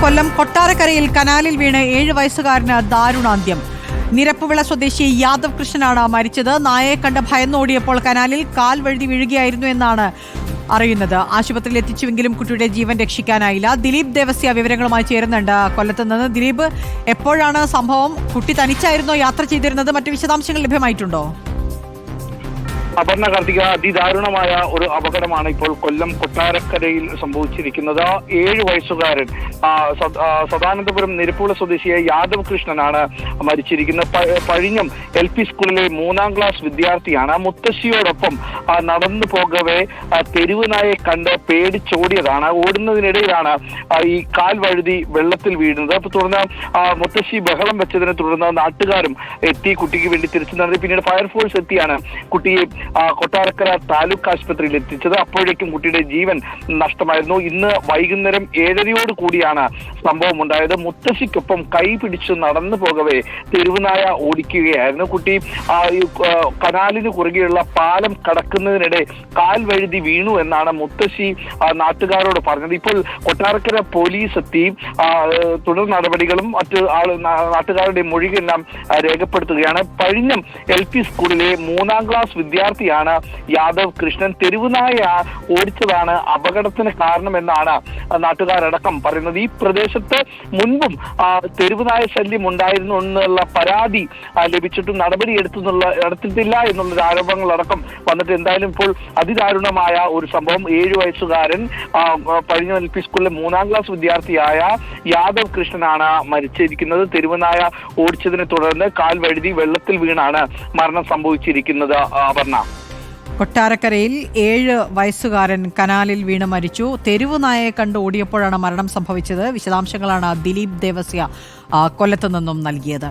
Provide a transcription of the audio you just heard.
കൊല്ലം കൊട്ടാരക്കരയിൽ കനാലിൽ വീണ് ഏഴ് വയസ്സുകാരന് ദാരുണാന്ത്യം. നിരപ്പുവിള സ്വദേശി യാദവ് കൃഷ്ണനാണ് മരിച്ചത്. നായയെ കണ്ട് ഭയന്നോടിയപ്പോൾ കനാലിൽ കാൽ വഴുതി വീഴുകയായിരുന്നു എന്നാണ് അറിയുന്നത്. ആശുപത്രിയിൽ എത്തിച്ചുവെങ്കിലും കുട്ടിയുടെ ജീവൻ രക്ഷിക്കാനായില്ല. ദിലീപ് ദേവസ്യ വിവരങ്ങളുമായി ചേരുന്നുണ്ട് കൊല്ലത്ത് നിന്ന്. ദിലീപ് എപ്പോഴാണ് സംഭവം? കുട്ടി തനിച്ചായിരുന്നോ യാത്ര ചെയ്തിരുന്നത്? മറ്റു വിശദാംശങ്ങൾ ലഭ്യമായിട്ടുണ്ടോ? അപർണ കാർത്തിക അതിദാരുണമായ ഒരു അപകടമാണ് ഇപ്പോൾ കൊല്ലം കൊട്ടാരക്കരയിൽ സംഭവിച്ചിരിക്കുന്നത്. ഏഴ് വയസ്സുകാരൻ സദാനന്ദപുരം നിരപ്പുള്ള സ്വദേശിയായ യാദവ് കൃഷ്ണനാണ് മരിച്ചിരിക്കുന്നത്. പഴിഞ്ഞം എൽ പി സ്കൂളിലെ മൂന്നാം ക്ലാസ് വിദ്യാർത്ഥിയാണ്. മുത്തശ്ശിയോടൊപ്പം നടന്നു പോകവേ തെരുവ് നായെ കണ്ട് പേടിച്ചോടിയതാണ്. ഓടുന്നതിനിടയിലാണ് ഈ കാൽ വഴുതി വെള്ളത്തിൽ വീഴുന്നത്. തുടർന്ന് മുത്തശ്ശി ബഹളം വെച്ചതിനെ തുടർന്ന് നാട്ടുകാരും എത്തി കുട്ടിക്ക് വേണ്ടി തിരിച്ചു നടത്തി. പിന്നീട് ഫയർഫോഴ്സ് എത്തിയാണ് കുട്ടിയെ കൊട്ടാരക്കര താലൂക്ക് ആശുപത്രിയിൽ എത്തിച്ചത്. അപ്പോഴേക്കും കുട്ടിയുടെ ജീവൻ നഷ്ടമായിരുന്നു. ഇന്ന് വൈകുന്നേരം ഏഴരയോട് കൂടിയാണ് സംഭവം ഉണ്ടായത്. മുത്തശ്ശിക്കൊപ്പം കൈ പിടിച്ച് നടന്നു പോകവേ തെരുവുനായ ഓടിക്കുകയായിരുന്നു കുട്ടി. കനാലിന് കുറുകെയുള്ള പാലം കടക്കുന്നതിനിടെ കാൽ വഴുതി വീണു എന്നാണ് മുത്തശ്ശി നാട്ടുകാരോട് പറഞ്ഞത്. ഇപ്പോൾ കൊട്ടാരക്കര പോലീസ് എത്തി. തുടർ നടപടികളും മറ്റ് ആൾ നാട്ടുകാരുടെ മൊഴികളെല്ലാം രേഖപ്പെടുത്തുകയാണ്. പഴിഞ്ഞം എൽ പി സ്കൂളിലെ മൂന്നാം ക്ലാസ് വിദ്യാർത്ഥിയാണ് യാദവ് കൃഷ്ണൻ തെരുവുനായ ഓടിച്ചതാണ് അപകടത്തിന് കാരണമെന്നാണ് നാട്ടുകാരടക്കം പറയുന്നത്. ഈ പ്രദേശത്ത് മുൻപും തെരുവുനായ ശല്യം ഉണ്ടായിരുന്നു എന്നുള്ള പരാതി ലഭിച്ചിട്ടും നടപടി എടുത്തുന്നുള്ള എടുത്തിട്ടില്ല എന്നുള്ള ആരോപണങ്ങളടക്കം വന്നിട്ട് എന്തായാലും ഇപ്പോൾ അതിദാരുണമായ ഒരു സംഭവം. ഏഴ് വയസ്സുകാരൻ പഴിഞ്ഞ എൽ പി സ്കൂളിലെ മൂന്നാം ക്ലാസ് വിദ്യാർത്ഥിയായ യാദവ് കൃഷ്ണനാണ് മരിച്ചിരിക്കുന്നത്. തെരുവുനായ ഓടിച്ചതിനെ തുടർന്ന് കാൽ വഴുതി വെള്ളത്തിൽ വീണാണ് മരണം സംഭവിച്ചിരിക്കുന്നത് അപർണ കൊട്ടാരക്കരയിൽ ഏഴ് വയസ്സുകാരൻ കനാലിൽ വീണ് മരിച്ചു. തെരുവ് നായയെ കണ്ട് ഓടിയപ്പോഴാണ് മരണം സംഭവിച്ചത്. വിശദാംശങ്ങളാണ് ദിലീപ് ദേവസ്യ കൊല്ലത്തു നിന്നും നൽകിയത്.